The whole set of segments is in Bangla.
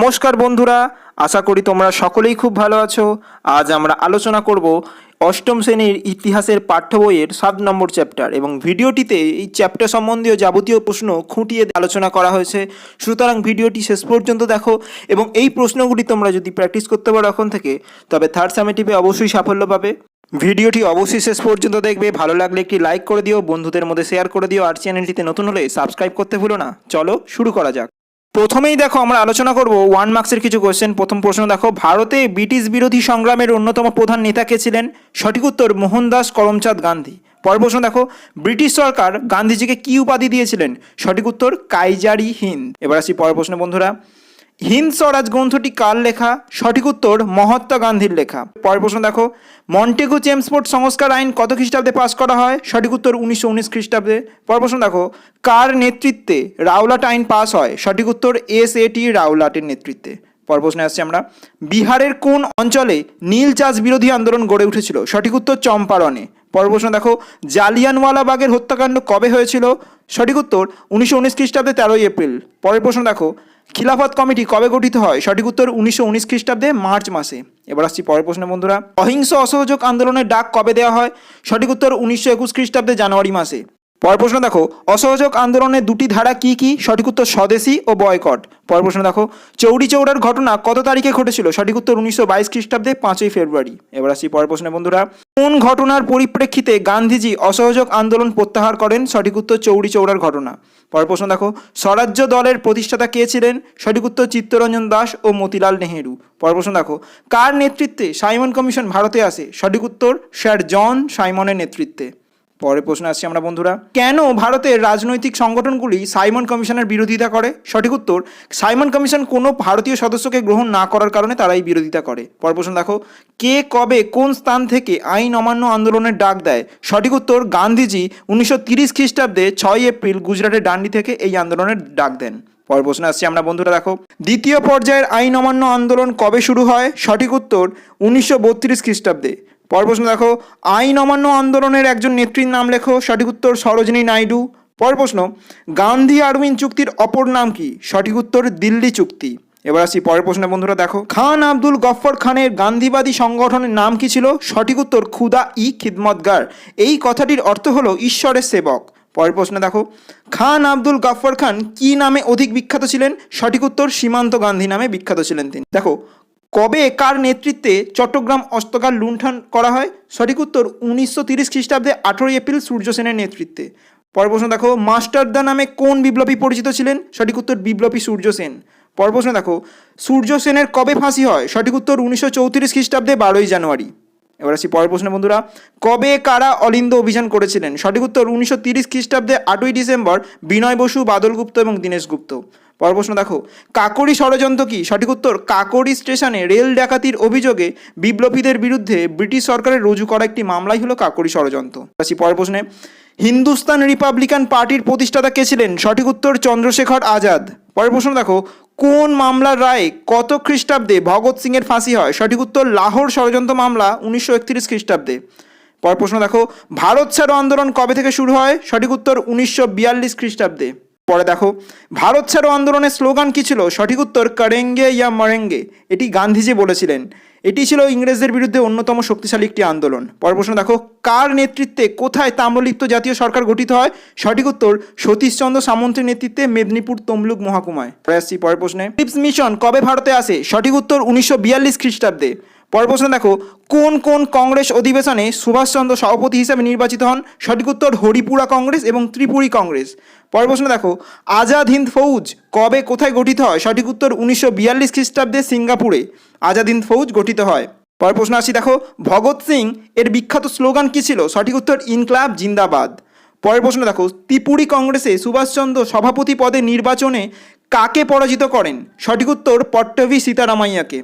নমস্কার বন্ধুরা, আশা করি তোমরা সকলেই খুব ভালো আছো। আজ আমরা আলোচনা করব অষ্টম শ্রেণির ইতিহাসের পাঠ্য বইয়ের সাত নম্বর চ্যাপ্টার এবং ভিডিওটিতে এই চ্যাপ্টার সম্বন্ধীয় যাবতীয় প্রশ্ন খুঁটিয়ে আলোচনা করা হয়েছে। সুতরাং ভিডিওটি শেষ পর্যন্ত দেখো এবং এই প্রশ্নগুলি তোমরা যদি প্র্যাকটিস করতে পারো এখন থেকে, তবে থার্ড সামেটিভে অবশ্যই সাফল্য পাবে। ভিডিওটি অবশ্যই শেষ পর্যন্ত দেখবে, ভালো লাগলে একটি লাইক করে দিও, বন্ধুদের মধ্যে শেয়ার করে দিও, আর চ্যানেলটিতে নতুন হলে সাবস্ক্রাইব করতে ভুলো না। চলো শুরু করা যাক। প্রথমেই দেখো আমরা আলোচনা করব ওয়ান মার্কসের কিছু কোয়েশ্চেন প্রথম প্রশ্ন দেখো, ভারতে ব্রিটিশ বিরোধী সংগ্রামের অন্যতম প্রধান নেতা কে ছিলেন? সঠিক উত্তর মোহনদাস করমচাঁদ গান্ধী। পরের প্রশ্ন দেখো, ব্রিটিশ সরকার গান্ধীজিকে কি উপাধি দিয়েছিলেন? সঠিক উত্তর, কাইজারি হিন্দ। এবার আসি পরের প্রশ্ন বন্ধুরা। হিন্দ স্বরাজ গ্রন্থটি কার লেখা? সঠিক উত্তর মহাত্মা গান্ধীর লেখা। পরের প্রশ্ন দেখো, মন্টেগু চেমসফোর্ড সংস্কার আইন কত খ্রিস্টাব্দে পাশ করা হয়? সঠিক উত্তর উনিশশো উনিশ খ্রিস্টাব্দে। পরের প্রশ্ন দেখো, কার নেতৃত্বে রাওলাট আইন পাস হয়? সঠিক উত্তর এস এ টি রাওলাটের নেতৃত্বে। পরের প্রশ্নে আসছি আমরা, বিহারের কোন অঞ্চলে নীল চাষ বিরোধী আন্দোলন গড়ে উঠেছিল? সঠিক উত্তর চম্পারণে। পরের প্রশ্ন দেখো, জালিয়ানওয়ালাবাগের হত্যাকাণ্ড কবে হয়েছিল? সঠিক উত্তর উনিশশো উনিশ খ্রিস্টাব্দে তেরোই এপ্রিল। পরের প্রশ্ন দেখো খিলাফত কমিটি কবে গঠিত হয়? সঠিক উত্তর উনিশশো উনিশ খ্রিস্টাব্দে মার্চ মাসে। এবার আসছি পরের প্রশ্নে বন্ধুরা। অহিংস অসহযোগ আন্দোলনের ডাক কবে দেওয়া হয়? সঠিক উত্তর উনিশশো একুশ খ্রিস্টাব্দে জানুয়ারি মাসে। পরের প্রশ্ন দেখো, অসহযোগ আন্দোলনের দুটি ধারা কি কি? সঠিক উত্তর স্বদেশী ও বয়কট। পর প্রশ্ন দেখো, চৌরি চৌড়ার ঘটনা কত তারিখে ঘটেছিল? সঠিক উত্তর উনিশশো বাইশ খ্রিস্টাব্দে পাঁচই ফেব্রুয়ারি। এবার আসি পর প্রশ্নে, বন্ধুরা। কোন ঘটনার পরিপ্রেক্ষিতে গান্ধীজি অসহযোগ আন্দোলন প্রত্যাহার করেন? সঠিক উত্তর চৌরি চৌড়ার ঘটনা। পর প্রশ্ন দেখো, স্বরাজ্য দলের প্রতিষ্ঠাতা কে ছিলেন? সঠিক উত্তর চিত্তরঞ্জন দাস ও মতিলাল নেহেরু। পর প্রশ্ন দেখো, কার নেতৃত্বে সাইমন কমিশন ভারতে আসে? সঠিক উত্তর স্যার জন সাইমনের নেতৃত্বে। পরের প্রশ্ন আসছি আমরা বন্ধুরা। কেন ভারতের রাজনৈতিক সংগঠনগুলি সাইমন কমিশনের বিরোধিতা করে? সঠিক উত্তর, সাইমন কমিশন কোনো ভারতীয় সদস্যকে গ্রহণ না করার কারণে তারাই বিরোধিতা করে। পরের প্রশ্ন দেখো, কে কবে কোন স্থান থেকে আইন অমান্য আন্দোলনের ডাক দেয়? সঠিক উত্তর, গান্ধীজি উনিশশো তিরিশ খ্রিস্টাব্দে ছয় এপ্রিল গুজরাটের ডান্ডি থেকে এই আন্দোলনের ডাক দেন। পরের প্রশ্ন আসছি আমরা বন্ধুরা, দেখো, দ্বিতীয় পর্যায়ের আইন অমান্য আন্দোলন কবে শুরু হয়? সঠিক উত্তর, উনিশশো বত্রিশ খ্রিস্টাব্দে। পরের প্রশ্ন দেখো, আইন অমান্য আন্দোলনের একজন নেত্রীর নাম লেখো, সঠিক উত্তর সরোজিনী নাইডু। পর প্রশ্ন, গান্ধী আরউইন চুক্তির অপর নাম কি? সঠিক উত্তর দিল্লি চুক্তি। এবার আসি পরের প্রশ্নে, বন্ধুরা দেখো। খান আব্দুল গফর খানের গান্ধীবাদী সংগঠনের নাম কি ছিল? সঠিক উত্তর খুদা ই খিদমতগার। এই কথাটির অর্থ হলো ঈশ্বরের সেবক। পরের প্রশ্নে দেখো, খান আব্দুল গাফর খান কি নামে অধিক বিখ্যাত ছিলেন? সঠিক উত্তর সীমান্ত গান্ধী নামে বিখ্যাত ছিলেন তিনি। দেখো কবে কার নেতৃত্বে চট্টগ্রাম অস্তকার লুণ্ঠন করা হয়? সঠিক উত্তর উনিশশো তিরিশ খ্রিস্টাব্দে আঠেরোই এপ্রিল সূর্য সেনের নেতৃত্বে। পরের প্রশ্ন দেখো মাস্টারদা নামে কোন বিপ্লবী পরিচিত ছিলেন? সঠিক উত্তর বিপ্লবী সূর্য সেন। পরের প্রশ্ন দেখো, সূর্য সেনের কবে ফাঁসি হয়? সঠিক উত্তর উনিশশো চৌত্রিশ খ্রিস্টাব্দে বারোই জানুয়ারি। এবার আসি পরের প্রশ্ন বন্ধুরা, কবে কারা অলিন্দ অভিযান করেছিলেন? সঠিক উত্তর উনিশশো তিরিশ খ্রিস্টাব্দে আটই ডিসেম্বর, বিনয় বসু, বাদল গুপ্ত এবং দীনেশ গুপ্ত। পরের প্রশ্ন দেখো, কাকরি ষড়যন্ত্র কি? সঠিক উত্তর, কাকরি স্টেশনে রেল ডাকাতির অভিযোগে বিপ্লবীদের বিরুদ্ধে ব্রিটিশ সরকারের রুজু করা একটি মামলাই হলো কাকরি ষড়যন্ত্র। আসি পরের প্রশ্নে, হিন্দুস্তান রিপাবলিকান পার্টির প্রতিষ্ঠাতা কে ছিলেন? সঠিক উত্তর, চন্দ্রশেখর আজাদ। পরের প্রশ্ন দেখো কোন মামলার রায়ে কত খ্রিস্টাব্দে? ভগৎ সিংয়ের ফাঁসি হয়। সঠিক উত্তর, লাহোর ষড়যন্ত্র মামলা, উনিশশো একত্রিশ খ্রিস্টাব্দে। পর প্রশ্ন দেখো, ভারত ছাড়ো আন্দোলন কবে থেকে শুরু হয়? সঠিক উত্তর, উনিশশো বিয়াল্লিশ খ্রিস্টাব্দে। পরে দেখো, ভারত ছাড়ো আন্দোলনের স্লোগান কি ছিল? সঠিক উত্তর, করেঙ্গে ইয়া মরেঙ্গে। এটি গান্ধীজি বলেছিলেন। এটি ছিল ইংরেজদের বিরুদ্ধে অন্যতম শক্তিশালী একটি আন্দোলন। পরের প্রশ্ন দেখো, কার নেতৃত্বে কোথায় তাম্রলিপ্ত জাতীয় সরকার গঠিত হয়? সঠিক উত্তর সতীশচন্দ্র সামন্তের নেতৃত্বে মেদিনীপুর তমলুক মহাকুমায়। পরে আসছি পরের প্রশ্নে, টিপস মিশন কবে ভারতে আসে? সঠিক উত্তর, উনিশশো বিয়াল্লিশ খ্রিস্টাব্দে। পরের প্রশ্ন দেখো, কোন কোন কংগ্রেস অধিবেশনে সুভাষচন্দ্র সভাপতি হিসেবে নির্বাচিত হন? সঠিক উত্তর, হরিপুরা কংগ্রেস এবং ত্রিপুরী কংগ্রেস। পরের প্রশ্ন দেখো, আজাদ হিন্দ ফৌজ কবে কোথায় গঠিত হয়? সঠিক উত্তর উনিশশো বিয়াল্লিশ খ্রিস্টাব্দে সিঙ্গাপুরে। আজাদ হিন্দ ফৌজ গঠিত হয়। পরের প্রশ্ন আসি, দেখো, ভগৎ সিং এর বিখ্যাত স্লোগান কী ছিল? সঠিক উত্তর, ইনকলাব, জিন্দাবাদ। পরের প্রশ্ন দেখো, ত্রিপুরি কংগ্রেসে সুভাষচন্দ্র সভাপতি পদে নির্বাচনে কাকে পরাজিত করেন? সঠিক উত্তর, পট্টভি সীতারামাইয়াকে।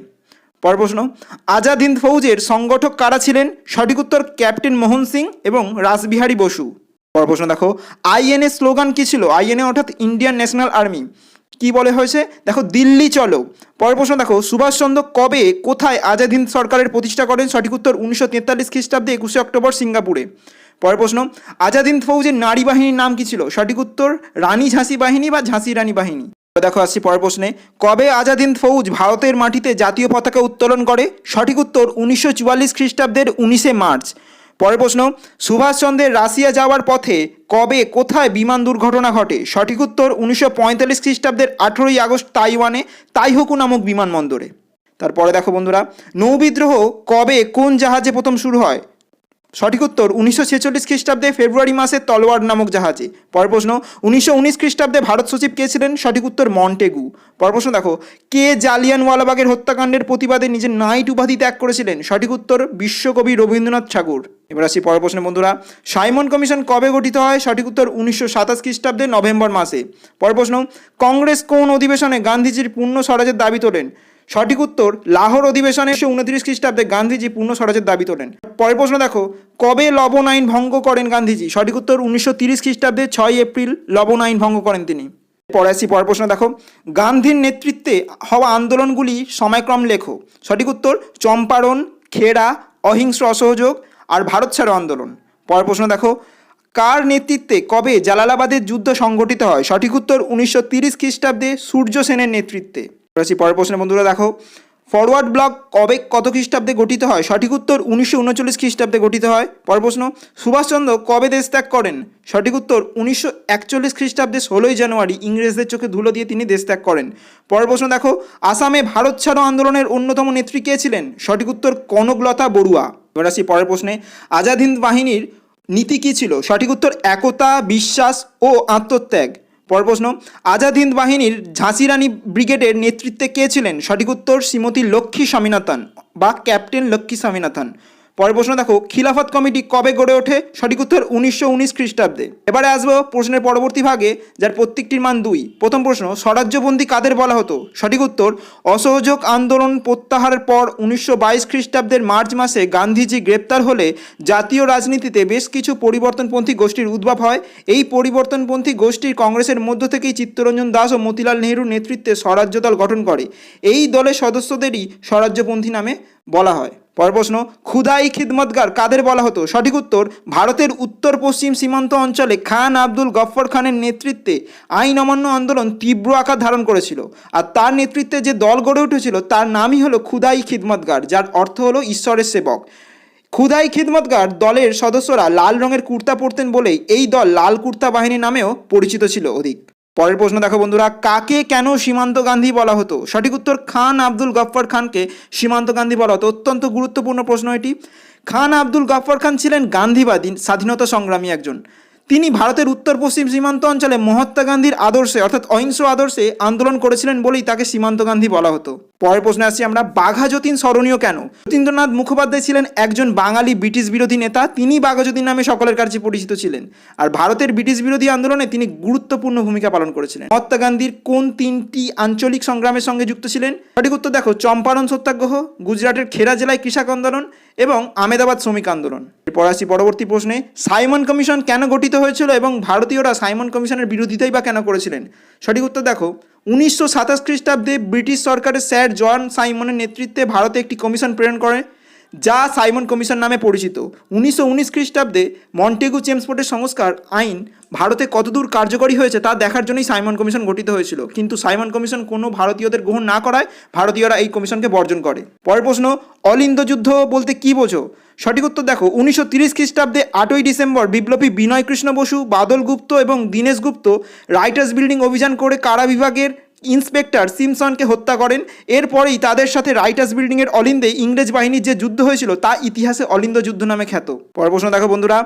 পরের প্রশ্ন, আজাদ হিন্দ ফৌজের সংগঠক কারা ছিলেন? সঠিক উত্তর, ক্যাপ্টেন মোহন সিং এবং রাসবিহারী বসু। পরের প্রশ্ন দেখো, আইএনএ স্লোগান কী ছিল? আইএনএ অর্থাৎ ইন্ডিয়ান ন্যাশনাল আর্মি। কি বলে হয়েছে? দেখো, দিল্লি চলো। পরের প্রশ্ন দেখো, সুভাষচন্দ্র কবে, কোথায় আজাদ হিন্দ সরকারের প্রতিষ্ঠা করেন? সঠিক উত্তর উনিশশো তেতাল্লিশ খ্রিস্টাব্দে একুশে অক্টোবর সিঙ্গাপুরে। পরের প্রশ্ন, আজাদ হিন্দ ফৌজের নারী বাহিনীর নাম কি ছিল? সঠিক উত্তর, রানী ঝাঁসি বাহিনী বা ঝাঁসি রানী বাহিনী। দেখো, আসছি পরের প্রশ্নে, কবে আজাদ হিন্দ ফৌজ ভারতের মাটিতে জাতীয় পতাকা উত্তোলন করে? সঠিক উত্তর উনিশশো চুয়াল্লিশ খ্রিস্টাব্দের উনিশে মার্চ। পরের প্রশ্ন সুভাষচন্দ্রের রাশিয়া যাওয়ার পথে কবে, কোথায় বিমান দুর্ঘটনা ঘটে? সঠিক উত্তর উনিশশো পঁয়তাল্লিশ খ্রিস্টাব্দের আঠেরোই আগস্ট তাইওয়ানে তাইহোকু নামক বিমানবন্দরে। তারপরে দেখো বন্ধুরা নৌবিদ্রোহ কবে, কোন জাহাজে প্রথম শুরু হয়? সঠিক উত্তর উনিশশো ছেচল্লিশ খ্রিস্টাব্দে ফেব্রুয়ারি মাসে তলোয়ার নামক জাহাজে। পরের প্রশ্ন, উনিশশো উনিশ খ্রিস্টাব্দে ভারত সচিব কে ছিলেন? সঠিক উত্তর মন্টেগু। পরের প্রশ্ন দেখো, কে জালিয়ানওয়ালাবাগের হত্যাকাণ্ডের প্রতিবাদে নিজের নাইট উপাধি ত্যাগ করেছিলেন? সঠিক উত্তর বিশ্বকবি রবীন্দ্রনাথ ঠাকুর। এবার আসি পরের প্রশ্ন বন্ধুরা, সাইমন কমিশন কবে গঠিত হয়? সঠিক উত্তর উনিশশো সাতাশ খ্রিস্টাব্দে নভেম্বর মাসে। পরের প্রশ্ন, কংগ্রেস কোন অধিবেশনে গান্ধীজির পূর্ণ স্বরাজের দাবি তোলেন? সঠিক উত্তর, লাহোর অধিবেশনে উনিশশো উনত্রিশ খ্রিস্টাব্দে গান্ধীজি পূর্ণ স্বরাজের দাবি তোলেন। পরের প্রশ্ন দেখো, কবে লবণ আইন ভঙ্গ করেন গান্ধীজি? সঠিক উত্তর উনিশশো তিরিশ খ্রিস্টাব্দে ছয় এপ্রিল লবণ আইন ভঙ্গ করেন তিনি। পরে আসি, পরের প্রশ্ন দেখো, গান্ধীর নেতৃত্বে হওয়া আন্দোলনগুলি সময়ক্রম লেখো। সঠিক উত্তর, চম্পারণ, খেড়া অহিংস অসহযোগ আর ভারত ছাড়ো আন্দোলন। পরের প্রশ্ন দেখো, কার নেতৃত্বে কবে জালালাবাদের যুদ্ধ সংগঠিত হয়? সঠিক উত্তর উনিশশো তিরিশ খ্রিস্টাব্দে সূর্য সেনের নেতৃত্বে। আসি পরের প্রশ্নে বন্ধুরা দেখো ফরওয়ার্ড ব্লক কবে কত খ্রিস্টাব্দে গঠিত হয়? সঠিক উত্তর উনিশশো উনচল্লিশ খ্রিস্টাব্দে গঠিত হয়। পরের প্রশ্ন, সুভাষচন্দ্র কবে দেশ ত্যাগ করেন? সঠিক উত্তর উনিশশো একচল্লিশ খ্রিস্টাব্দে ষোলোই জানুয়ারি ইংরেজদের চোখে ধুলো দিয়ে তিনি দেশ ত্যাগ করেন। পরের প্রশ্ন দেখো, আসামে ভারত ছাড়ো আন্দোলনের অন্যতম নেত্রী কে ছিলেন? সঠিক উত্তর কনকলতা বড়ুয়া। এবার আসি পরের প্রশ্নে, আজাদ হিন্দ বাহিনীর নীতি কী ছিল? সঠিক উত্তর একতা, বিশ্বাস ও আত্মত্যাগ। পরের প্রশ্ন, আজাদ হিন্দ বাহিনীর ঝাঁসি রানী ব্রিগেডের নেতৃত্বে কে ছিলেন? সঠিক উত্তর শ্রীমতী লক্ষ্মী স্বামীনাথন বা ক্যাপ্টেন লক্ষ্মী স্বামীনাথন। পরের প্রশ্ন দেখো, খিলাফত কমিটি কবে গড়ে ওঠে? সঠিক উত্তর উনিশশো উনিশ খ্রিস্টাব্দে। এবারে আসব প্রশ্নের পরবর্তী ভাগে, যার প্রত্যেকটির মান দুই। প্রথম প্রশ্ন, স্বরাজ্যবন্দী কাদের বলা হতো? সঠিক উত্তর, অসহযোগ আন্দোলন প্রত্যাহারের পর উনিশশো বাইশ খ্রিস্টাব্দের মার্চ মাসে গান্ধীজি গ্রেপ্তার হলে জাতীয় রাজনীতিতে বেশ কিছু পরিবর্তনপন্থী গোষ্ঠীর উদ্ভব হয়। এই পরিবর্তনপন্থী গোষ্ঠীর কংগ্রেসের মধ্য থেকেই চিত্তরঞ্জন দাস ও মতিলাল নেহরুর নেতৃত্বে স্বরাজ্য দল গঠন করে। এই দলের সদস্যদেরই স্বরাজ্যপন্থী নামে বলা হয়। পরের প্রশ্ন ক্ষুদাই খিদমতগার কাদের বলা হতো? সঠিক উত্তর, ভারতের উত্তর পশ্চিম সীমান্ত অঞ্চলে খান আব্দুল গফ্ফর খানের নেতৃত্বে আইন অমান্য আন্দোলন তীব্র আকার ধারণ করেছিল। আর তার নেতৃত্বে যে দল গড়ে উঠেছিল, তার নামই হলো খুদাই খিদমতগার, যার অর্থ হলো ঈশ্বরের সেবক। খুদাই খিদমতগার দলের সদস্যরা লাল রঙের কুর্তা পরতেন বলেই এই দল লাল কুর্তা বাহিনী নামেও পরিচিত ছিল অধিক। পরের প্রশ্ন দেখো বন্ধুরা, কাকে কেন সীমান্ত গান্ধী বলা হতো? সঠিক উত্তর খান আব্দুল গফ্ফর খানকে সীমান্ত গান্ধী বলা হতো। অত্যন্ত গুরুত্বপূর্ণ প্রশ্ন এটি। খান আব্দুল গফ্ফর খান ছিলেন গান্ধীবাদী, স্বাধীনতা সংগ্রামী একজন। তিনি ভারতের উত্তর পশ্চিম সীমান্ত অঞ্চলে মহাত্মা গান্ধীর আদর্শে, অর্থাৎ অহিংস আদর্শে আন্দোলন করেছিলেন বলেই তাকে সীমান্ত গান্ধী বলা হতো। পরের প্রশ্নে আসছি আমরা, বাঘা যতীন স্মরণীয় কেন? যতীন্দ্রনাথ মুখোপাধ্যায় ছিলেন একজন বাঙালি ব্রিটিশ বিরোধী নেতা, তিনি বাঘা যতীন নামে সকলের কাছে পরিচিত ছিলেন। আর ভারতের ব্রিটিশ বিরোধী আন্দোলনে তিনি গুরুত্বপূর্ণ ভূমিকা পালন করেছিলেন। মহাত্মা গান্ধীর কোন তিনটি আঞ্চলিক সংগ্রামের সঙ্গে যুক্ত ছিলেন? সঠিক উত্তর দেখো, চম্পারণ সত্যাগ্রহ, গুজরাটের খেরা জেলায় কৃষক আন্দোলন এবং আমেদাবাদ শ্রমিক আন্দোলন। এরপর আসি পরবর্তী প্রশ্নে, সাইমন কমিশন কেন গঠিত হয়েছিল এবং ভারতীয়রা সাইমন কমিশনের বিরোধিতাই বা কেন করেছিলেন? সঠিক উত্তর দেখো উনিশশো সাতাশ খ্রিস্টাব্দে ব্রিটিশ সরকারের স্যার জন সাইমনের নেতৃত্বে ভারতে একটি কমিশন প্রেরণ করে। যা সাইমন কমিশন নামে পরিচিত। উনিশশো উনিশ খ্রিস্টাব্দে মন্টেগু চেমসফোর্ডের সংস্কার আইন ভারতে কতদূর কার্যকরী হয়েছে তা দেখার জন্যই সাইমন কমিশন গঠিত হয়েছিল। কিন্তু সাইমন কমিশন কোনো ভারতীয়দের গ্রহণ না করায় ভারতীয়রা এই কমিশনকে বর্জন করে। পরের প্রশ্ন, অলিন্দ যুদ্ধ বলতে কী বোঝো? সঠিক উত্তর দেখো, উনিশশো তিরিশ খ্রিস্টাব্দে আটই ডিসেম্বর বিপ্লবী বিনয় কৃষ্ণ বসু, বাদল গুপ্ত এবং দীনেশ গুপ্ত রাইটার্স বিল্ডিং অভিযান করে কারা বিভাগের ইন্সপেক্টর সিমসনকে হত্যা করেন। এরপরেই তাদের সাথে রাইটার্স বিল্ডিংয়ের অলিন্দে ইংরেজ বাহিনীর যে যুদ্ধ হয়েছিল, তা ইতিহাসে অলিন্দ যুদ্ধ নামে খ্যাত। পরের প্রশ্ন দেখো বন্ধুরা,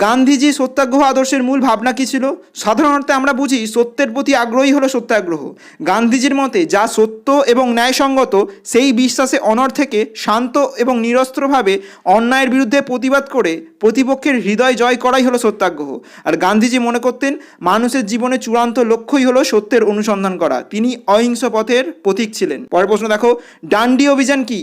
গান্ধীজি সত্যাগ্রহ আদর্শের মূল ভাবনা কী ছিল? সাধারণত আমরা বুঝি সত্যের প্রতি আগ্রহী হলো সত্যাগ্রহ। গান্ধীজির মতে যা সত্য এবং ন্যায়সঙ্গত, সেই বিশ্বাসে অনর থেকে শান্ত এবং নিরস্ত্রভাবে অন্যায়ের বিরুদ্ধে প্রতিবাদ করে প্রতিপক্ষের হৃদয় জয় করাই হলো সত্যাগ্রহ। আর গান্ধীজি মনে করতেন, মানুষের জীবনে চূড়ান্ত লক্ষ্যই হলো সত্যের অনুসন্ধান করা। তিনি অহিংস পথের প্রতীক ছিলেন। পরের প্রশ্ন দেখো, ডান্ডি অভিযান কি?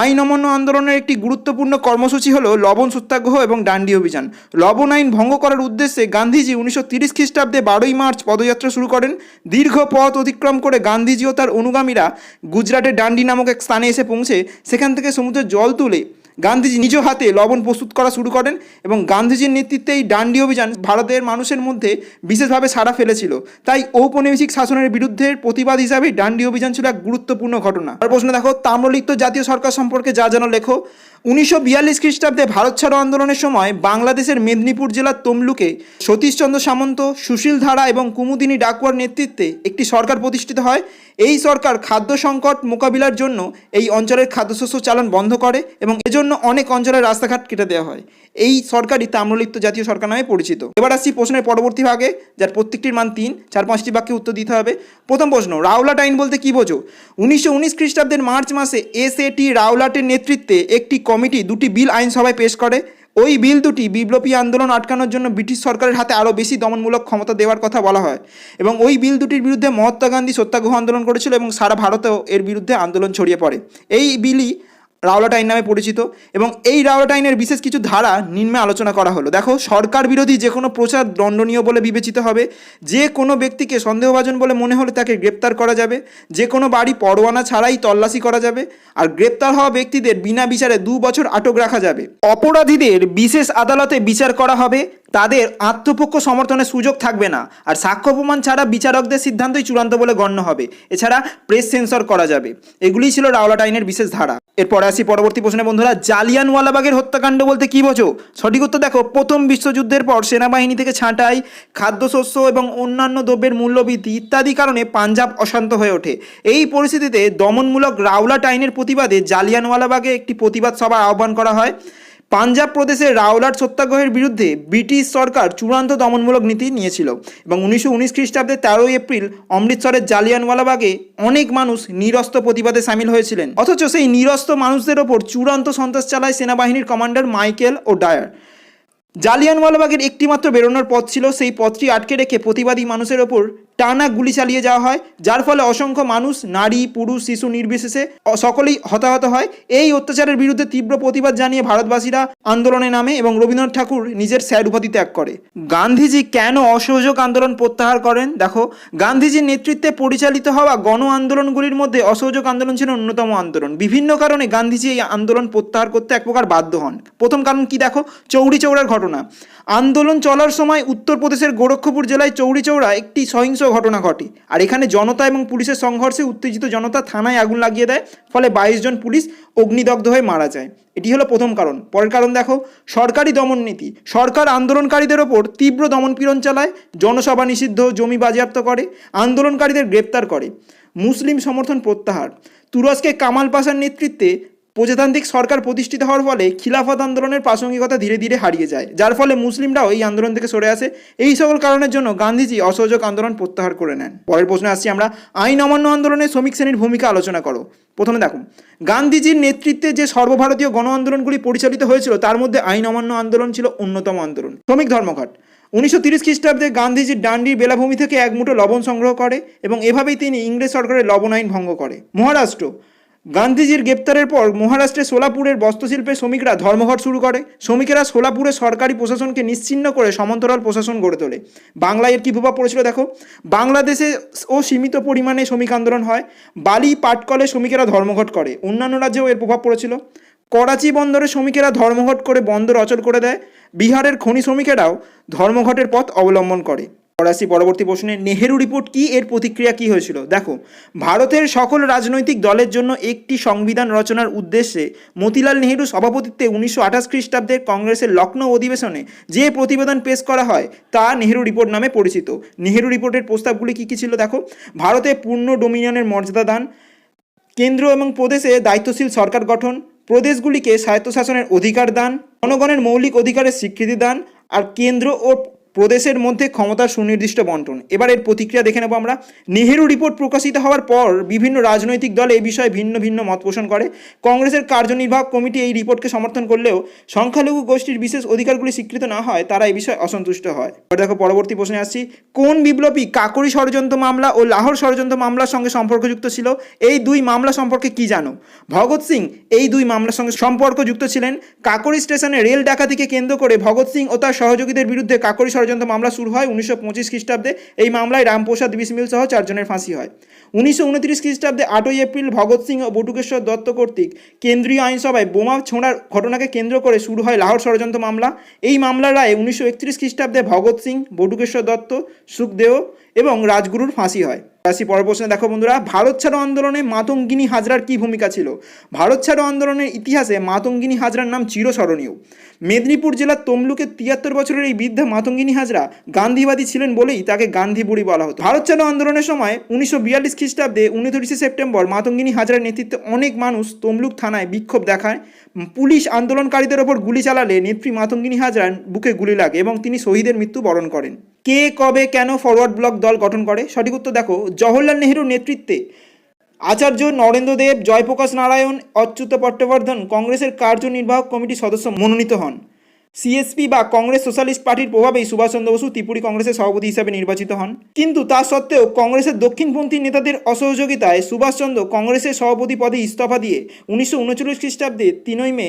আইন অমান্য আন্দোলনের একটি গুরুত্বপূর্ণ কর্মসূচি হলো লবণ সত্যাগ্রহ এবং ডান্ডি অভিযান। লবণ আইন ভঙ্গ করার উদ্দেশ্যে গান্ধীজি উনিশশো তিরিশ খ্রিস্টাব্দে বারোই মার্চ পদযাত্রা শুরু করেন। দীর্ঘ পথ অতিক্রম করে গান্ধীজি ও তার অনুগামীরা গুজরাটের ডান্ডি নামক এক স্থানে এসে পৌঁছে, সেখান থেকে সমুদ্রের জল তুলে গান্ধীজি নিজ হাতে লবণ প্রস্তুত করা শুরু করেন এবং গান্ধীজির নেতৃত্বে এই ডান্ডি অভিযান ভারতের মানুষের মধ্যে বিশেষভাবে সাড়া ফেলেছিল। তাই ঔপনিবেশিক শাসনের বিরুদ্ধে প্রতিবাদ হিসাবে ডান্ডি অভিযান ছিল এক গুরুত্বপূর্ণ ঘটনা। আর প্রশ্ন দেখো, তাম্রলিপ্ত জাতীয় সরকার সম্পর্কে যা যেন লেখো উনিশশো বিয়াল্লিশ খ্রিস্টাব্দে ভারত ছাড়ো আন্দোলনের সময় বাংলাদেশের মেদিনীপুর জেলার তমলুকে সতীশচন্দ্র সামন্ত, সুশীল ধারা এবং কুমুদিনী ডাকুয়ার নেতৃত্বে একটি সরকার প্রতিষ্ঠিত হয়। এই সরকার খাদ্য সংকট মোকাবিলার জন্য এই অঞ্চলের খাদ্যশস্য চালান বন্ধ করে এবং এজন্য অনেক অঞ্চলের রাস্তাঘাট কেটে দেওয়া হয়। এই সরকারই তাম্রলিপ্ত জাতীয় সরকার নামে পরিচিত। এবার আসছি প্রশ্নের পরবর্তী ভাগে, যার প্রত্যেকটির মান তিন চার পাঁচটি বাক্যে উত্তর দিতে হবে। প্রথম প্রশ্ন, রাওলাট আইন বলতে কী বোঝো? উনিশশো উনিশ খ্রিস্টাব্দের মার্চ মাসে এস এ টি রাওলাটের নেতৃত্বে একটি কমিটি দুটি বিল আইনসভায় পেশ করে। ওই বিল দুটি বিপ্লবী আন্দোলন আটকানোর জন্য ব্রিটিশ সরকারের হাতে আরও বেশি দমনমূলক ক্ষমতা দেওয়ার কথা বলা হয় এবং ওই বিল দুটির বিরুদ্ধে মহাত্মা গান্ধী সত্যাগ্রহ আন্দোলন করেছিল এবং সারা ভারতেও এর বিরুদ্ধে আন্দোলন ছড়িয়ে পড়ে। এই বিলই রাওলাট আইন নামে পরিচিত এবং এই রাওলাট আইনের বিশেষ কিছু ধারা নিম্নে আলোচনা করা হলো। দেখো, সরকার বিরোধী যে কোনো প্রচার দণ্ডনীয় বলে বিবেচিত হবে, যে কোনো ব্যক্তিকে সন্দেহভাজন বলে মনে হলে তাকে গ্রেপ্তার করা যাবে, যে কোনো বাড়ি পরোয়ানা ছাড়াই তল্লাশি করা যাবে, আর গ্রেপ্তার হওয়া ব্যক্তিদের বিনা বিচারে দু বছর আটক রাখা যাবে। অপরাধীদের বিশেষ আদালতে বিচার করা হবে তাদের আত্মপক্ষ সমর্থনের সুযোগ থাকবে না। আর সাক্ষ্য প্রমাণ ছাড়া বিচারকদের সিদ্ধান্তই চূড়ান্ত বলে গণ্য হবে। এছাড়া প্রেস সেন্সর করা যাবে। এগুলি ছিল রাওলাট আইনের বিশেষ ধারা। এরপরে আসি পরবর্তী প্রশ্নে, বন্ধুরা, জালিয়ানওয়ালাবাগের হত্যাকাণ্ড বলতে কী বোঝো? সঠিক উত্তর দেখো, প্রথম বিশ্বযুদ্ধের পর সেনাবাহিনী থেকে ছাঁটাই, খাদ্যশস্য এবং অন্যান্য দ্রব্যের মূল্যবৃদ্ধি ইত্যাদি কারণে পাঞ্জাব অশান্ত হয়ে ওঠে। এই পরিস্থিতিতে দমনমূলক রাওলাট আইনের প্রতিবাদে জালিয়ানওয়ালাবাগে একটি প্রতিবাদ সভা আহ্বান করা হয়। পাঞ্জাব প্রদেশের রাওলাট সত্যাগ্রহের বিরুদ্ধে ব্রিটিশ সরকার চূড়ান্ত দমনমূলক নীতি নিয়েছিল এবং উনিশশো উনিশ খ্রিস্টাব্দে তেরোই এপ্রিল অমৃতসরের জালিয়ানওয়ালাবাগে অনেক মানুষ নিরস্ত্র প্রতিবাদে সামিল হয়েছিলেন। অথচ সেই নিরস্ত্র মানুষদের ওপর চূড়ান্ত সন্ত্রাস চালায় সেনাবাহিনীর কমান্ডার মাইকেল ও ডায়ার জালিয়ানওয়ালাবাগের একটিমাত্র বেরোনোর পথ ছিল, সেই পথটি আটকে রেখে প্রতিবাদী মানুষের ওপর টানা গুলি চালিয়ে যাওয়া হয়, যার ফলে অসংখ্য মানুষ, নারী, পুরুষ, শিশু নির্বিশেষে সকলেই হতাহত হয়। এই অত্যাচারের বিরুদ্ধে তীব্র প্রতিবাদ জানিয়ে ভারতবাসীরা আন্দোলনে নামে এবং রবীন্দ্রনাথ ঠাকুর নিজের স্যার উপাধি ত্যাগ করে। গান্ধীজি কেন অসহযোগ আন্দোলন প্রত্যাহার করেন? দেখো, গান্ধীজির নেতৃত্বে পরিচালিত হওয়া গণ আন্দোলনগুলির মধ্যে অসহযোগ আন্দোলন ছিল অন্যতম আন্দোলন। বিভিন্ন কারণে গান্ধীজি এই আন্দোলন প্রত্যাহার করতে এক প্রকার বাধ্য হন। প্রথম কারণ কি দেখো? চৌরি চৌড়ার ঘটনা। আন্দোলন চলার সময় উত্তরপ্রদেশের গোরক্ষপুর জেলায় চৌরি চৌড়া একটি সহিংস ঘটনা ঘটে। আর এখানে জনতা এবং পুলিশের সংঘর্ষে উত্তেজিত জনতা থানায় আগুন লাগিয়ে দেয়, ফলে বাইশ জন পুলিশ অগ্নিদগ্ধ হয়ে মারা যায়। এটি হলো প্রথম কারণ। পরের কারণ দেখো, সরকারি দমন নীতি। সরকার আন্দোলনকারীদের ওপর তীব্র দমনপীড়ন চালায়, জনসভা নিষিদ্ধ, জমি বাজেয়াপ্ত করে, আন্দোলনকারীদের গ্রেপ্তার করে। মুসলিম সমর্থন প্রত্যাহার। তুরস্কে কামাল পাশার নেতৃত্বে প্রজাতান্ত্রিক সরকার প্রতিষ্ঠিত হওয়ার ফলে খিলাফত আন্দোলনের প্রাসঙ্গিকতা ধীরে ধীরে হারিয়ে যায়, যার ফলে মুসলিমরাও এই আন্দোলন থেকে সরে আসে। এই সকল কারণের জন্য গান্ধীজি অসহযোগ আন্দোলন প্রত্যাহার করে নেন। পরের প্রশ্নে আসছি আমরা, আইন অমান্য আন্দোলনে শ্রমিক শ্রেণির ভূমিকা আলোচনা করো। প্রথমে দেখো গান্ধীজির নেতৃত্বে যে সর্বভারতীয় গণ আন্দোলনগুলি পরিচালিত হয়েছিল, তার মধ্যে আইন অমান্য আন্দোলন ছিল অন্যতম আন্দোলন। শ্রমিক ধর্মঘট। উনিশশো তিরিশ খ্রিস্টাব্দে গান্ধীজি ডান্ডির বেলাভূমি থেকে এক মুঠো লবণ সংগ্রহ করে এবং এভাবেই তিনি ইংরেজ সরকারের লবণ আইন ভঙ্গ করে। মহারাষ্ট্র গান্ধীজির গ্রেপ্তারের পর মহারাষ্ট্রে সোলাপুরের বস্ত্রশিল্পের শ্রমিকরা ধর্মঘট শুরু করে। শ্রমিকেরা সোলাপুরে সরকারি প্রশাসনকে নিশ্চিন্ন করে সমান্তরাল প্রশাসন গড়ে তোলে। বাংলায় এর কী প্রভাব পড়েছিল দেখো? বাংলাদেশে ও সীমিত পরিমাণে শ্রমিক আন্দোলন হয়। বালি পাটকলে শ্রমিকেরা ধর্মঘট করে। অন্যান্য রাজ্যেও এর প্রভাব পড়েছিল। করাচি বন্দরে শ্রমিকেরা ধর্মঘট করে বন্দর অচল করে দেয়। বিহারের খনি শ্রমিকেরাও ধর্মঘটের পথ অবলম্বন করে। পড়াশি পরবর্তী প্রশ্নে, নেহেরু রিপোর্ট কি? এর প্রতিক্রিয়া কি হয়েছিল? দেখো, ভারতের সকল রাজনৈতিক দলের জন্য একটি সংবিধান রচনার উদ্দেশ্যে মতিলাল নেহেরু সভাপতিত্বে উনিশশো আঠাশ খ্রিস্টাব্দের কংগ্রেসের লখনৌ অধিবেশনে যে প্রতিবেদন পেশ করা হয়, তা নেহেরু রিপোর্ট নামে পরিচিত। নেহেরু রিপোর্টের প্রস্তাবগুলি কী কী ছিল? দেখো, ভারতে পূর্ণ ডোমিনিয়নের মর্যাদা দান, কেন্দ্র এবং প্রদেশে দায়িত্বশীল সরকার গঠন, প্রদেশগুলিকে স্বায়ত্তশাসনের অধিকার দান, জনগণের মৌলিক অধিকারের স্বীকৃতি দান, আর কেন্দ্র ও প্রদেশের মধ্যে ক্ষমতার সুনির্দিষ্ট বন্টন। এবার এর প্রতিক্রিয়া দেখে নেব আমরা। নেহেরু রিপোর্ট প্রকাশিত হওয়ার পর বিভিন্ন রাজনৈতিক দল এই বিষয়ে ভিন্ন ভিন্ন মত পোষণ করে। কংগ্রেসের কার্যনির্বাহক কমিটি এই রিপোর্টকে সমর্থন করলেও সংখ্যালঘু গোষ্ঠীর বিশেষ অধিকারগুলি স্বীকৃত না হয়, তারা এই বিষয়ে অসন্তুষ্ট হয়। দেখো পরবর্তী প্রশ্নে আসছি। কোন বিপ্লবী কাকরি ষড়যন্ত্র মামলা ও লাহোর ষড়যন্ত্র মামলার সঙ্গে সম্পর্কযুক্ত ছিল? এই দুই মামলা সম্পর্কে কি জানো? ভগৎ সিং এই দুই মামলার সঙ্গে সম্পর্কযুক্ত ছিলেন। কাকরি স্টেশনে রেল ডাকাতিকে কেন্দ্র করে ভগৎ সিং ও তার সহযোগীদের বিরুদ্ধে কাকরি ষড়যন্ত্র মামলা শুরু হয় উনিশশো পঁচিশ খ্রিস্টাব্দে। এই মামলায় রামপ্রসাদ বিসমিল সহ চারজনের ফাঁসি হয়। উনিশশো উনত্রিশ খ্রিস্টাব্দে আটই এপ্রিল ভগৎ সিং ও বটুকেশ্বর দত্ত কর্তৃক কেন্দ্রীয় আইনসভায় বোমা ছোঁড়ার ঘটনাকে কেন্দ্র করে শুরু হয় লাহোর ষড়যন্ত্র মামলা। এই মামলার রায়ে উনিশশো একত্রিশ খ্রিস্টাব্দে ভগৎ সিং, বটুকেশ্বর দত্ত, সুখদেও এবং রাজগুরুর ফাঁসি হয়। আসি পরের প্রশ্নে। দেখো বন্ধুরা, ভারত ছাড়ো আন্দোলনে মাতঙ্গিনী হাজরার কি ভূমিকা ছিল? ভারত ছাড়ো আন্দোলনের ইতিহাসে মাতঙ্গিনী হাজরার নাম চিরস্মরণীয়। মেদিনীপুর জেলার তমলুকে তিয়াত্তর বছরের এই বৃদ্ধা মাতঙ্গিনী হাজরা গান্ধীবাদী ছিলেন বলেই তাকে গান্ধী বুড়ি বলা হতো। ভারত ছাড়ো আন্দোলনের সময় উনিশশো বিয়াল্লিশ খ্রিস্টাব্দে উনত্রিশে সেপ্টেম্বর মাতঙ্গিনী হাজরার নেতৃত্বে অনেক মানুষ তমলুক থানায় বিক্ষোভ দেখায়। পুলিশ আন্দোলনকারীদের ওপর গুলি চালালে নেত্রী মাতঙ্গিনী হাজরার বুকে গুলি লাগে এবং তিনি শহীদের মৃত্যু বরণ করেন। কে, কবে, কেন ফরওয়ার্ড ব্লক দল গঠন করে? সঠিক উত্তর দেখো, জওহরলাল নেহরুর নেতৃত্বে আচার্য নরেন্দ্র দেব, জয়প্রকাশ নারায়ণ, অচ্যুত পট্টবর্ধন, কংগ্রেসের কার্যনির্বাহক কমিটির সদস্য মনোনীত হন। সিএসপি বা কংগ্রেস সোশ্যালিস্ট পার্টির প্রভাবেই সুভাষচন্দ্র বসু ত্রিপুরী কংগ্রেসের সভাপতি হিসাবে নির্বাচিত হন। কিন্তু তা সত্ত্বেও কংগ্রেসের দক্ষিণপন্থী নেতাদের অসহযোগিতায় সুভাষচন্দ্র কংগ্রেসের সভাপতি পদে ইস্তফা দিয়ে উনিশশো উনচল্লিশ খ্রিস্টাব্দে তিনই মে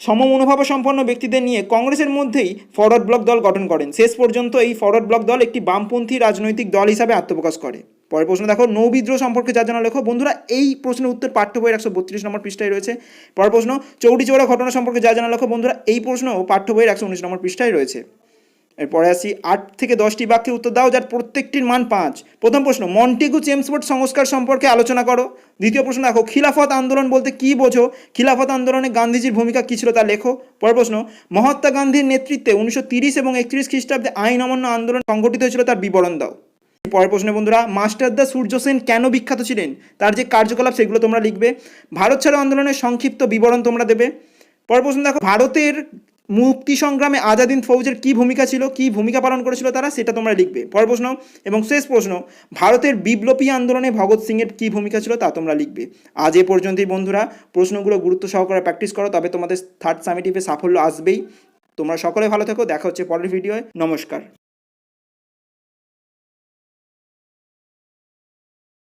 সমমনোভাব সম্পন্ন ব্যক্তিদের নিয়ে কংগ্রেসের মধ্যেই ফরওয়ার্ড ব্লক দল গঠন করেন। শেষ পর্যন্ত এই ফরওয়ার্ড ব্লক দল একটি বামপন্থী রাজনৈতিক দল হিসাবে আত্মপ্রকাশ করে। পরের প্রশ্ন দেখো নৌবিদ্রোহ সম্পর্কে যা জানা লেখো? বন্ধুরা, এই প্রশ্নের উত্তর পাঠ্য বইয়ের একশো বত্রিশ নম্বর পৃষ্ঠায় রয়েছে। পরের প্রশ্ন চৌরি চৌরা ঘটনা সম্পর্কে যা জানা লেখো? বন্ধুরা, এই প্রশ্ন পাঠ্য বইয়ের একশো উনিশ নম্বর পৃষ্ঠায় রয়েছে। এরপরে আসি, আট থেকে দশটি বাক্যে উত্তর দাও, যার প্রত্যেকটির মান পাঁচ। প্রথম প্রশ্ন, মন্টেগু চেমসফোর্ড সংস্কার সম্পর্কে আলোচনা করো। দ্বিতীয় প্রশ্ন দেখো, খিলাফত আন্দোলন বলতে কি বোঝো? খিলাফত আন্দোলনে গান্ধীজির ভূমিকা কী ছিল তা লেখো। পরের প্রশ্ন, মহাত্মা গান্ধীর নেতৃত্বে উনিশশো তিরিশ এবং একত্রিশ খ্রিস্টাব্দে আইন অমান্য আন্দোলন সংগঠিত হয়েছিল তার বিবরণ দাও। পরের প্রশ্ন বন্ধুরা মাস্টারদা সূর্য সেন কেন বিখ্যাত ছিলেন? তার যে কার্যকলাপ সেগুলো তোমরা লিখবে। ভারত ছাড়ো আন্দোলনের সংক্ষিপ্ত বিবরণ তোমরা দেবে। পরের প্রশ্ন দেখো, ভারতের মুক্তি সংগ্রামে আজাদিন ফৌজের কি ভূমিকা ছিল? কি ভূমিকা পালন করেছিল তারা? সেটা তোমরা লিখবে। পরের প্রশ্ন এবং শেষ প্রশ্ন, ভারতের বিপ্লবী আন্দোলনে ভগৎ সিংয়ের কি ভূমিকা ছিল তা তোমরা লিখবে। আজ এ পর্যন্তই বন্ধুরা। প্রশ্নগুলো গুরুত্ব সহকারে প্র্যাকটিস করো, তবে তোমাদের থার্ড সামিটিভে সাফল্য আসবেই। তোমরা সকলে ভালো থেকো। দেখা হচ্ছে পরের ভিডিওয় নমস্কার।